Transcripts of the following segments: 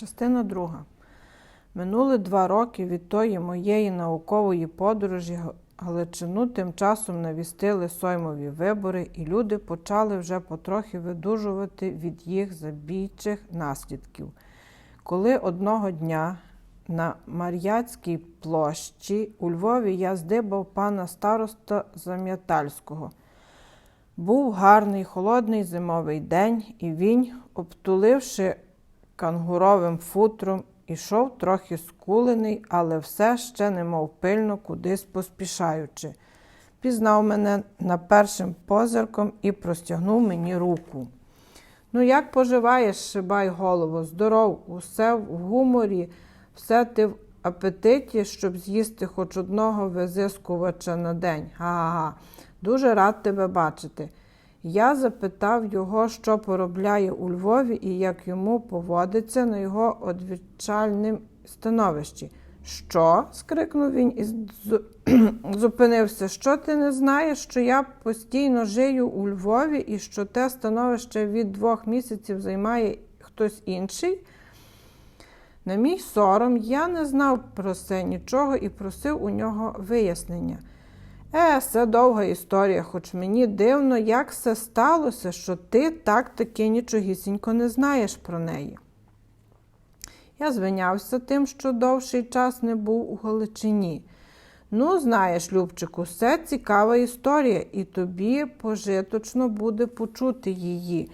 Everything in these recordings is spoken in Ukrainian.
Частина друга. Минули два роки від тої моєї наукової подорожі Галичину тим часом навістили соймові вибори, і люди почали вже потрохи видужувати від їх забійчих наслідків. Коли одного дня на Мар'яцькій площі у Львові я здибав пана староста Зам'ятальського. Був гарний холодний зимовий день, і він, обтуливши кангуровим футром, ішов трохи скулений, але все ще немов пильно кудись поспішаючи. Пізнав мене на першим позирком і простягнув мені руку. Ну, як поживаєш, шибай голову, здоров, усе в гуморі, все ти в апетиті, щоб з'їсти хоч одного визискувача на день. Га-га-га. Дуже рад тебе бачити. Я запитав його, що поробляє у Львові і як йому поводиться на його одвічальним становищі. Що? скрикнув він і зупинився. Що ти не знаєш, що я постійно жию у Львові і що те становище від двох місяців займає хтось інший? На мій сором, я не знав про це нічого і просив у нього вияснення. Е, це довга історія, хоч мені дивно, як це сталося, що ти так таки нічогісінько не знаєш про неї. Я звинявся тим, що довший час не був у Галичині. Ну, знаєш, Любчику, це цікава історія, і тобі пожиточно буде почути її.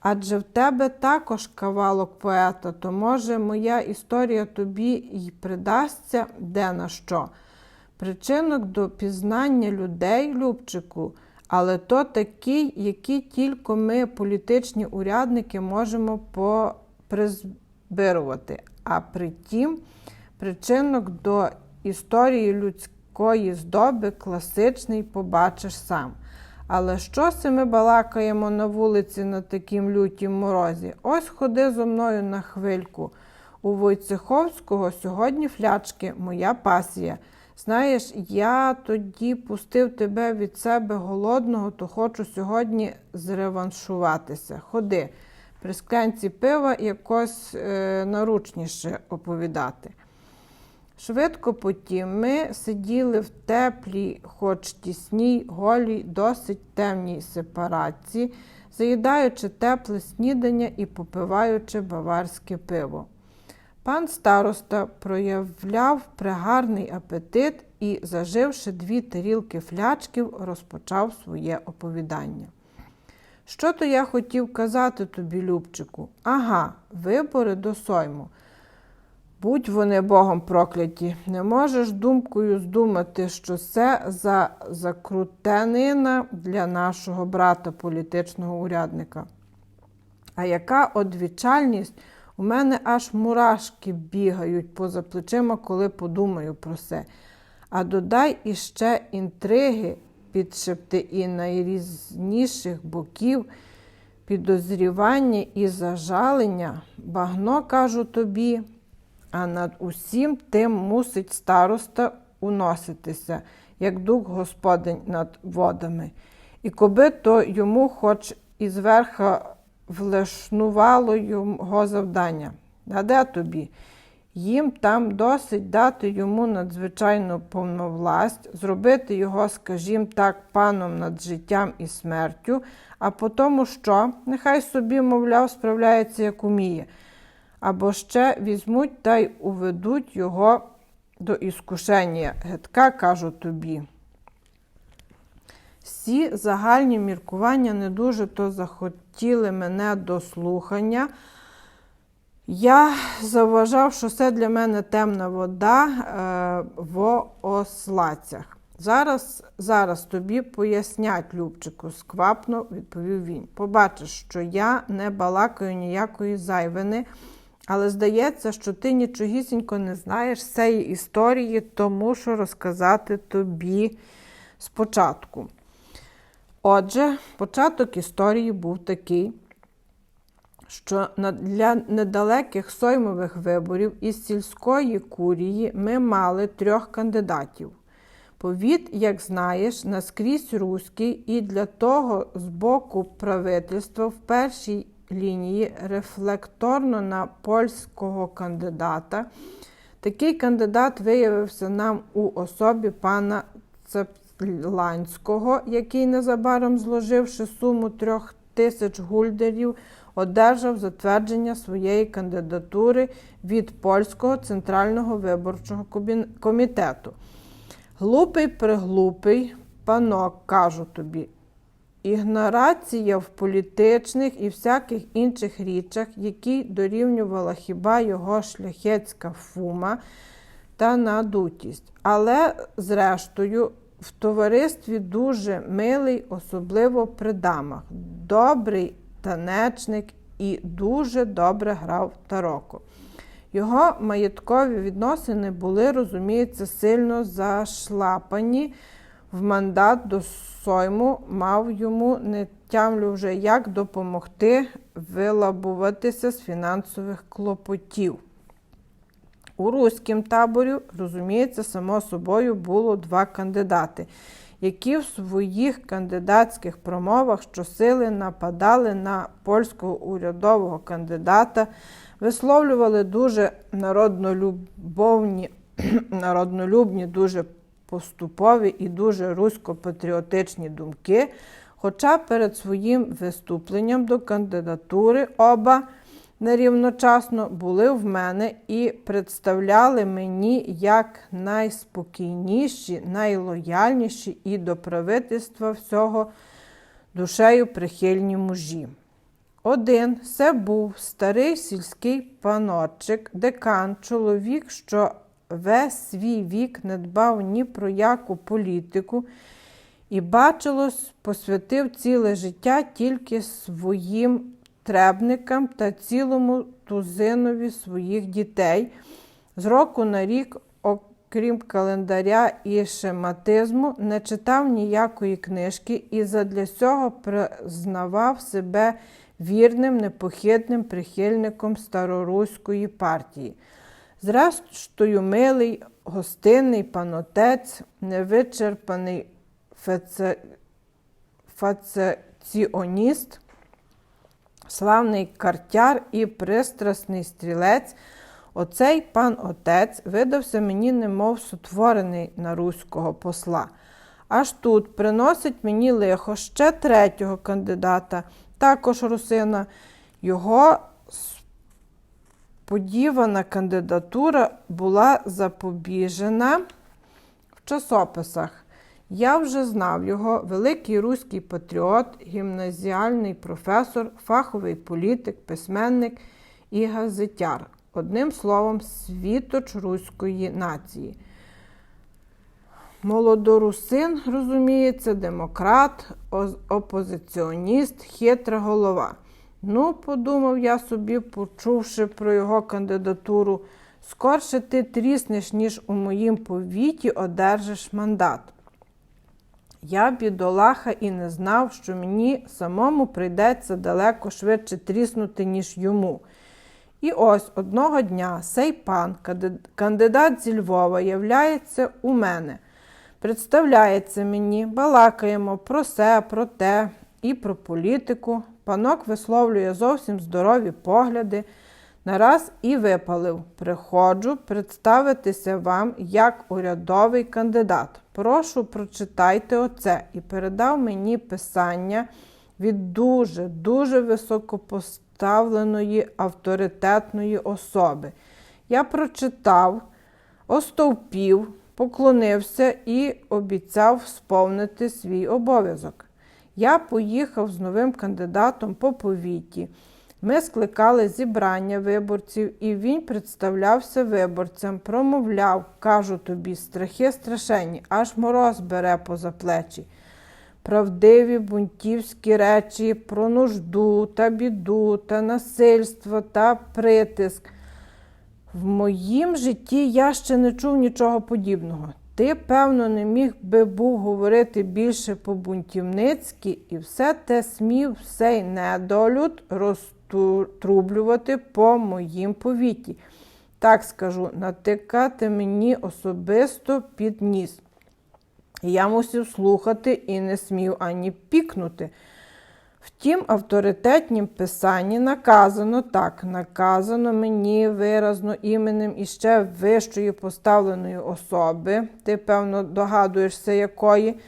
Адже в тебе також кавалок поета, то може моя історія тобі й придасться де на що. Причинок до пізнання людей, Любчику, але то такий, які тільки ми, політичні урядники, можемо попризбирувати. А притім, причинок до історії людської здоби класичний побачиш сам. Але що це ми балакаємо на вулиці на такім лютім морозі? Ось ходи зо мною на хвильку. У Войцеховського сьогодні флячки, моя пасія. Знаєш, я тоді пустив тебе від себе голодного, то хочу сьогодні зреваншуватися. Ходи, при склянці пива якось е, наручніше оповідати. Швидко потім ми сиділи в теплій, хоч тісній, голій, досить темній сепарації, заїдаючи тепле снідання і попиваючи баварське пиво. Пан староста проявляв пригарний апетит і, заживши дві тарілки флячків, розпочав своє оповідання. Що то я хотів казати тобі, Любчику? Ага, вибори до сойму. Будь вони Богом прокляті, не можеш думкою здумати, що це за закрутенина для нашого брата політичного урядника. А яка одвічальність, у мене аж мурашки бігають поза плечима, коли подумаю про це. А додай іще інтриги, підшепти і найрізніших боків, підозрівання і зажалення, багно кажу тобі, а над усім тим мусить староста уноситися, як дух господень над водами. І коби то йому хоч і зверха влешнувало його завдання. А де тобі? Їм там досить дати йому надзвичайну повновласть, зробити його, скажімо так, паном над життям і смертю, а по тому що, нехай собі, мовляв, справляється, як уміє, або ще візьмуть та й уведуть його до іскушення. Гетка, кажу тобі. Всі загальні міркування не дуже то захотіли мене до слухання. Я завважав, що це для мене темна вода е, в ослацях. Зараз, зараз тобі пояснять, Любчику, сквапно відповів він. Побачиш, що я не балакаю ніякої зайвини, але здається, що ти нічогісінько не знаєш цієї історії, то мушу розказати тобі спочатку. Отже, початок історії був такий, що для недалеких соймових виборів із сільської курії ми мали трьох кандидатів. Повіт, як знаєш, наскрізь руський, і для того з боку правительства в першій лінії рефлекторно на польського кандидата. Такий кандидат виявився нам у особі пана Цепланського, який незабаром зложивши суму трьох тисяч гульдерів, одержав затвердження своєї кандидатури від Польського центрального виборчого комітету. Глупий приглупий панок, кажу тобі. Ігнорація в політичних і всяких інших річах, які дорівнювала хіба його шляхетська фума та надутість. Але, зрештою, в товаристві дуже милий, особливо при дамах, добрий танечник і дуже добре грав тароко. Його маєткові відносини були, розуміється, сильно зашлапані. В мандат до Сойму мав йому не тямлю вже, як допомогти вилабуватися з фінансових клопотів. У руськім таборі, розуміється, само собою було два кандидати, які в своїх кандидатських промовах щосили нападали на польського урядового кандидата, висловлювали дуже народнолюбовні, народнолюбні, дуже поступові і дуже русько-патріотичні думки. Хоча перед своїм виступленням до кандидатури оба нерівночасно були в мене і представляли мені як найспокійніші, найлояльніші і до правительства всього душею прихильні мужі. Один це був старий сільський паночик, декан, чоловік, що весь свій вік не дбав ні про яку політику і, бачилось, посвятив ціле життя тільки своїм требникам та цілому тузинові своїх дітей. З року на рік, окрім календаря і шематизму, не читав ніякої книжки і задля цього признавав себе вірним, непохитним прихильником староруської партії. Зрештою, милий, гостинний панотець, невичерпаний феце... фацеціоніст, славний картяр і пристрасний стрілець, оцей пан отець видався мені, немов сотворений на руського посла. Аж тут приносить мені лихо ще третього кандидата, також русина. Його сподівана кандидатура була запобіжена в часописах. Я вже знав його великий руський патріот, гімназіальний професор, фаховий політик, письменник і газетяр. Одним словом, світоч руської нації. Молодорусин, розуміється, демократ, опозиціоніст, хитра голова. Ну, подумав я собі, почувши про його кандидатуру, скорше ти тріснеш, ніж у моїм повіті одержиш мандат. Я, бідолаха, і не знав, що мені самому прийдеться далеко швидше тріснути, ніж йому. І ось одного дня сей пан, кандидат зі Львова, являється у мене, представляється мені, балакаємо про се, про те і про політику. Панок висловлює зовсім здорові погляди. Нараз і випалив. Приходжу представитися вам як урядовий кандидат. Прошу, прочитайте оце і передав мені писання від дуже, дуже високопоставленої авторитетної особи. Я прочитав, остовпів, поклонився і обіцяв сповнити свій обов'язок. Я поїхав з новим кандидатом по повіті. Ми скликали зібрання виборців, і він представлявся виборцям, промовляв, кажу тобі, страхи страшенні, аж мороз бере поза плечі. Правдиві бунтівські речі про нужду та біду та насильство та притиск. В моїм житті я ще не чув нічого подібного. Ти, певно, не міг би був говорити більше по-бунтівницьки, і все те смів, сей недолюд розтрублювати по моїм повіті. Так скажу, натикати мені особисто під ніс. Я мусив слухати і не смів ані пікнути. Втім, авторитетнім писанні наказано так, наказано мені виразно іменем іще вищої поставленої особи, ти, певно, догадуєшся, якої,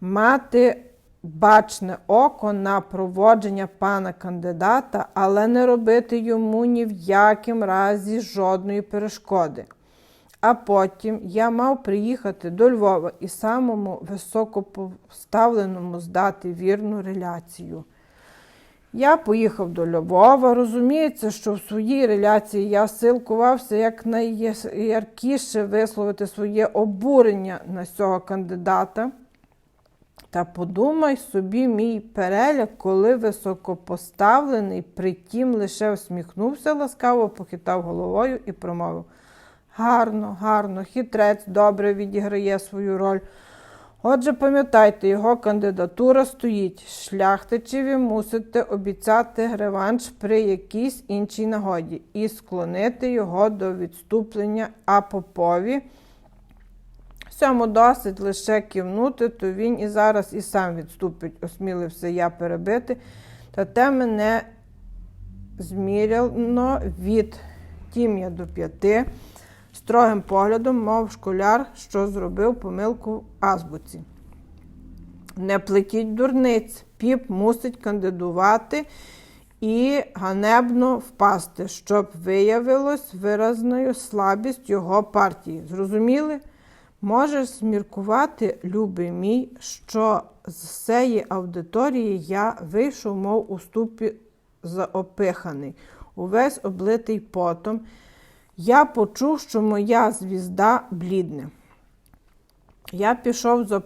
мати бачне око на проводження пана кандидата, але не робити йому ні в яким разі жодної перешкоди. А потім я мав приїхати до Львова і самому високопоставленому здати вірну реляцію. Я поїхав до Львова. Розуміється, що в своїй реляції я силкувався якнайяркіше висловити своє обурення на цього кандидата. Та подумай собі, мій переляк, коли високопоставлений, притім лише всміхнувся, ласкаво похитав головою і промовив. Гарно, гарно, хитрець добре відіграє свою роль. Отже, пам'ятайте, його кандидатура стоїть. Шляхтичеві мусите обіцяти реванш при якійсь іншій нагоді і склонити його до відступлення а попові. Всьому досить лише кивнути, то він і зараз і сам відступить, осмілився я перебити. Та те мене зміряно від тім'я до п'яти строгим поглядом, мов школяр, що зробив помилку в азбуці. Не плетіть дурниць, піп мусить кандидувати і ганебно впасти, щоб виявилось виразною слабість його партії. Зрозуміли? Можеш зміркувати, любий мій, що з цієї аудиторії я вийшов, мов у ступі заопиханий, увесь облитий потом. Я почув, що моя звізда блідне. Я пішов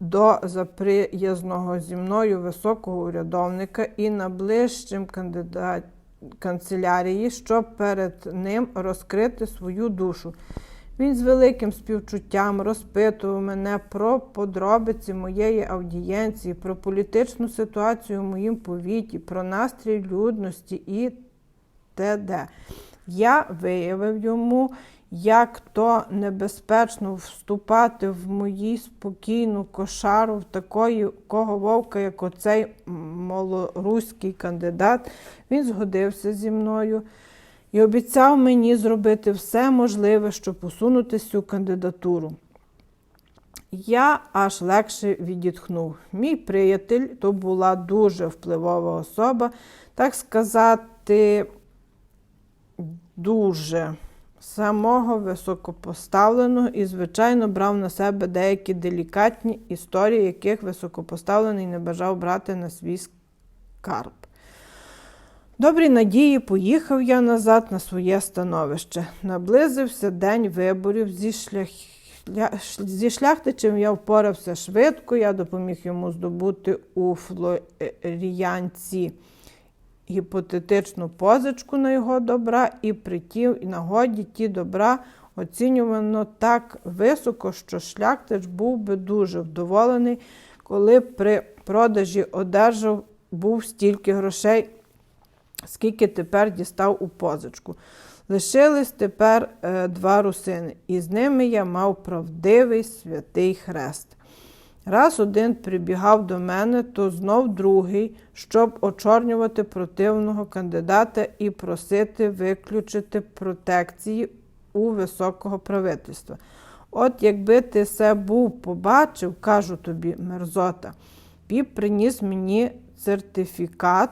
до заприязного зі мною високого урядовника і наближчим кандидат канцелярії, щоб перед ним розкрити свою душу. Він з великим співчуттям розпитував мене про подробиці моєї аудієнції, про політичну ситуацію в моїм повіті, про настрій людності і т.д. Я виявив йому, як то небезпечно вступати в мою спокійну кошару в такої кого вовка, як оцей малоруський кандидат. Він згодився зі мною і обіцяв мені зробити все можливе, щоб усунути цю кандидатуру. Я аж легше відітхнув. Мій приятель то була дуже впливова особа, так сказати, дуже самого високопоставленого і, звичайно, брав на себе деякі делікатні історії, яких високопоставлений не бажав брати на свій скарб. Добрій надії поїхав я назад на своє становище. Наблизився день виборів зі шлях... Зі шляхтичем я впорався швидко, я допоміг йому здобути у Флоріянці гіпотетичну позичку на його добра, і при тій нагоді ті добра оцінювано так високо, що шляхтич був би дуже вдоволений, коли при продажі одержав був стільки грошей скільки тепер дістав у позичку. Лишились тепер е, два русини, і з ними я мав правдивий святий хрест. Раз один прибігав до мене, то знов другий, щоб очорнювати противного кандидата і просити виключити протекції у високого правительства. От якби ти все був побачив, кажу тобі, мерзота, піп приніс мені сертифікат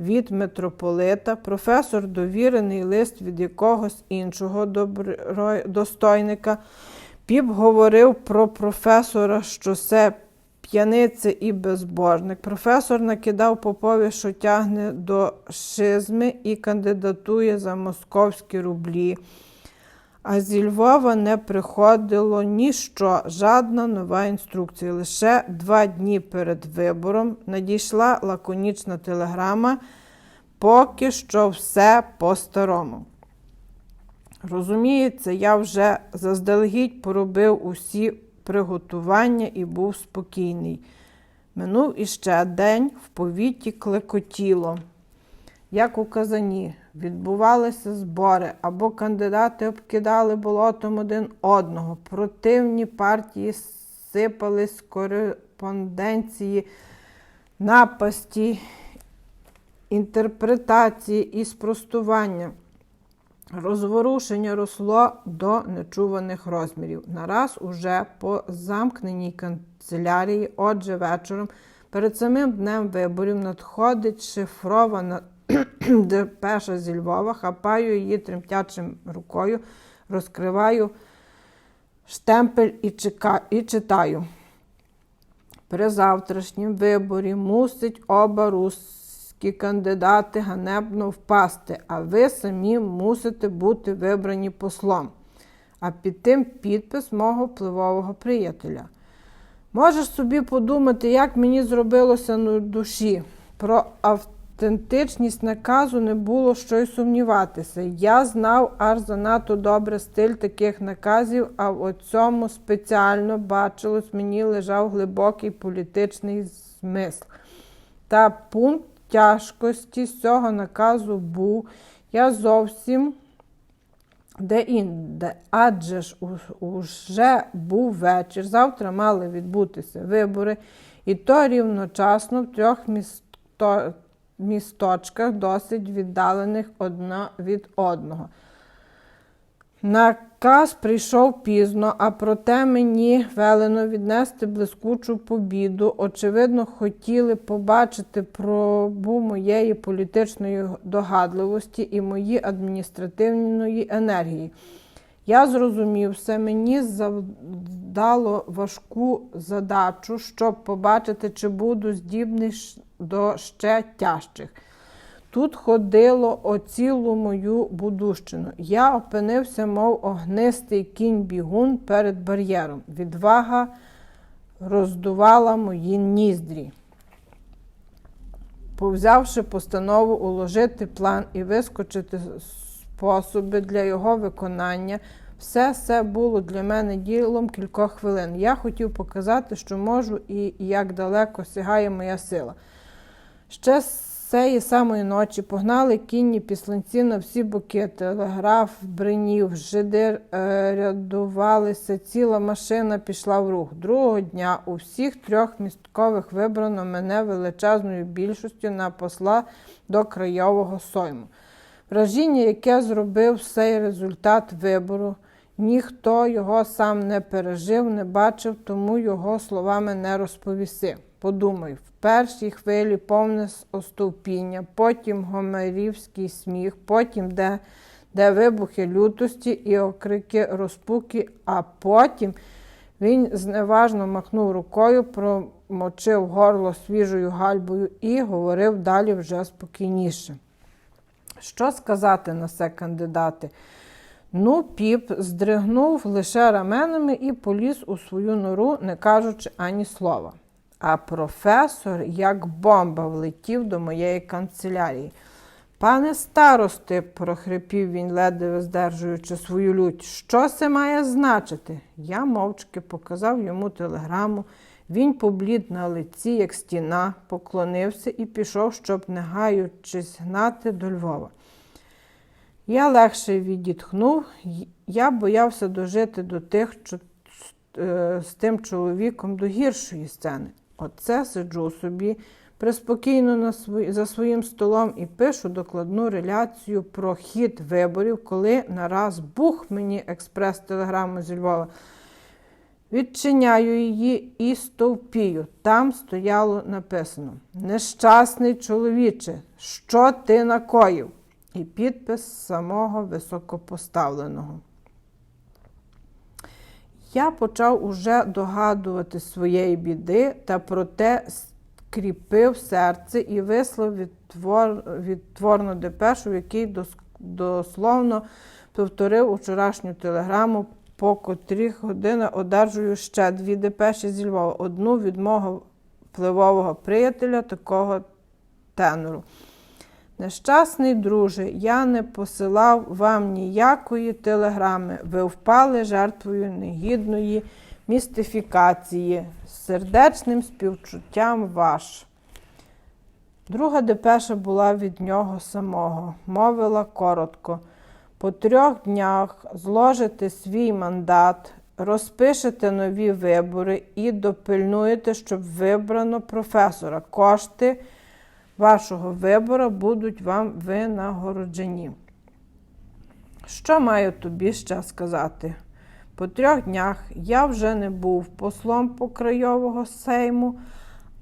від митрополита, професор довірений лист від якогось іншого достойника. Піп говорив про професора, що це п'яниця і безбожник. Професор накидав попові, що тягне до шизми і кандидатує за московські рублі. А зі Львова не приходило ніщо, жадна нова інструкція. Лише два дні перед вибором надійшла лаконічна телеграма, поки що все по-старому. Розуміється, я вже заздалегідь поробив усі приготування і був спокійний. Минув іще день в повіті клекотіло, як у казані відбувалися збори, або кандидати обкидали болотом один одного, противні партії сипались кореспонденції напасті, інтерпретації і спростування. Розворушення росло до нечуваних розмірів. Нараз уже по замкненій канцелярії, отже, вечором, перед самим днем виборів надходить шифрована депеша зі Львова, хапаю її тремтячим рукою, розкриваю штемпель і, чека... і читаю. При завтрашнім виборі мусить оба руські кандидати ганебно впасти, а ви самі мусите бути вибрані послом. А під тим підпис мого впливового приятеля. Можеш собі подумати, як мені зробилося на душі. Про автентичність наказу не було що й сумніватися. Я знав аж занадто добре стиль таких наказів, а в цьому спеціально бачилось, мені лежав глибокий політичний змисл. Та пункт тяжкості з цього наказу був я зовсім де-інде, адже ж уже був вечір, завтра мали відбутися вибори, і то рівночасно в трьох місто... місточках, досить віддалених одна від одного. Наказ прийшов пізно, а проте мені велено віднести блискучу побіду. Очевидно, хотіли побачити пробу моєї політичної догадливості і мої адміністративної енергії. Я зрозумів все, мені завдало важку задачу, щоб побачити, чи буду здібний до ще тяжчих. Тут ходило о цілу мою будущину. Я опинився, мов огнистий кінь-бігун перед бар'єром. Відвага роздувала мої ніздрі. Повзявши постанову уложити план і вискочити способи для його виконання, все це було для мене ділом кількох хвилин. Я хотів показати, що можу і як далеко сягає моя сила. Ще з цієї самої ночі погнали кінні післанці на всі боки, телеграф бринів, жиди е, рядувалися, ціла машина пішла в рух. Другого дня у всіх трьох місткових вибрано мене величезною більшістю на посла до краєвого сойму. Вражіння, яке зробив цей результат вибору, ніхто його сам не пережив, не бачив, тому його словами не розповіси. Подумай, в першій хвилі повне остовпіння, потім гомерівський сміх, потім де, де вибухи лютості і окрики розпуки, а потім він зневажно махнув рукою, промочив горло свіжою гальбою і говорив далі вже спокійніше. Що сказати на це кандидати? Ну, піп здригнув лише раменами і поліз у свою нору, не кажучи ані слова. А професор, як бомба, влетів до моєї канцелярії. Пане старости, прохрипів він, ледве здержуючи свою лють, що це має значити? Я мовчки показав йому телеграму. Він поблід на лиці, як стіна, поклонився і пішов, щоб, не гаючись, гнати до Львова. Я легше відітхнув, я боявся дожити до тих, що е, з тим чоловіком до гіршої сцени. Оце сиджу собі приспокійно на свої, за своїм столом і пишу докладну реляцію про хід виборів, коли нараз бух мені експрес-телеграму зі Львова. Відчиняю її і стовпію. Там стояло написано: Нещасний чоловіче, що ти накоїв? І підпис самого високопоставленого. Я почав уже догадувати своєї біди, та проте скріпив серце і вислав відтвор, відтворну депешу, дос, дословно повторив учорашню телеграму, по котрих година одержую ще дві депеші зі Львова. Одну від мого впливового приятеля, такого тенору. Нещасний друже, я не посилав вам ніякої телеграми. Ви впали жертвою негідної містифікації, сердечним співчуттям ваш. Друга депеша була від нього самого, мовила коротко. По трьох днях зложите свій мандат розпишете нові вибори і допильнуєте, щоб вибрано професора. Кошти вашого вибору будуть вам винагороджені. Що маю тобі ще сказати? По трьох днях я вже не був послом покрайового сейму,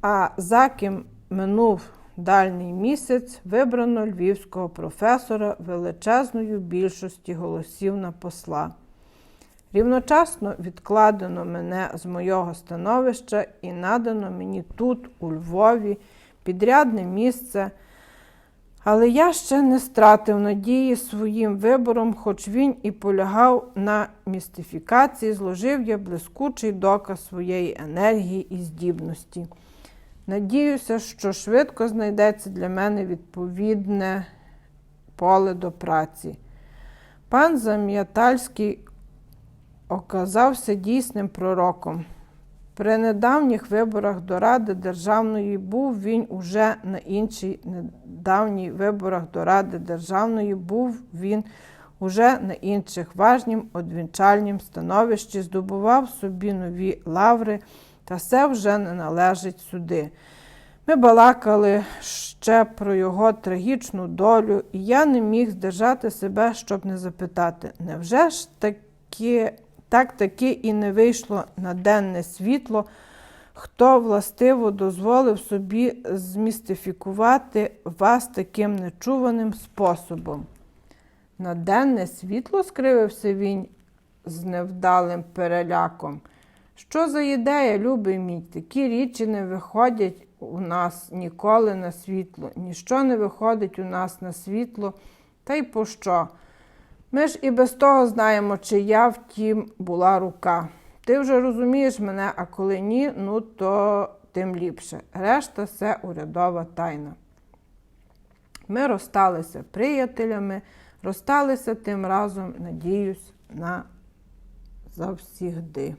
а за ким минув дальній місяць вибрано львівського професора величезною більшості голосів на посла. Рівночасно відкладено мене з мого становища і надано мені тут, у Львові, підрядне місце. Але я ще не стратив надії своїм вибором, хоч він і полягав на містифікації, зложив я блискучий доказ своєї енергії і здібності. Надіюся, що швидко знайдеться для мене відповідне поле до праці. Пан Зам'ятальський оказався дійсним пророком. При недавніх виборах до Ради Державної був він уже на іншій недавніх виборах до Ради Державної був він уже на інших важнім одвінчальнім становищі, здобував собі нові лаври, та все вже не належить сюди. Ми балакали ще про його трагічну долю, і я не міг здержати себе, щоб не запитати, невже ж таки так таки і не вийшло на денне світло, хто властиво дозволив собі змістифікувати вас таким нечуваним способом. На денне світло скривився він з невдалим переляком. Що за ідея, любий мій, такі річі не виходять у нас ніколи на світло, ніщо не виходить у нас на світло, та й пощо? Ми ж і без того знаємо, чия втім була рука. Ти вже розумієш мене, а коли ні, ну то тим ліпше. Решта все урядова тайна. Ми розсталися приятелями, розсталися тим разом, надіюсь, на завсігди.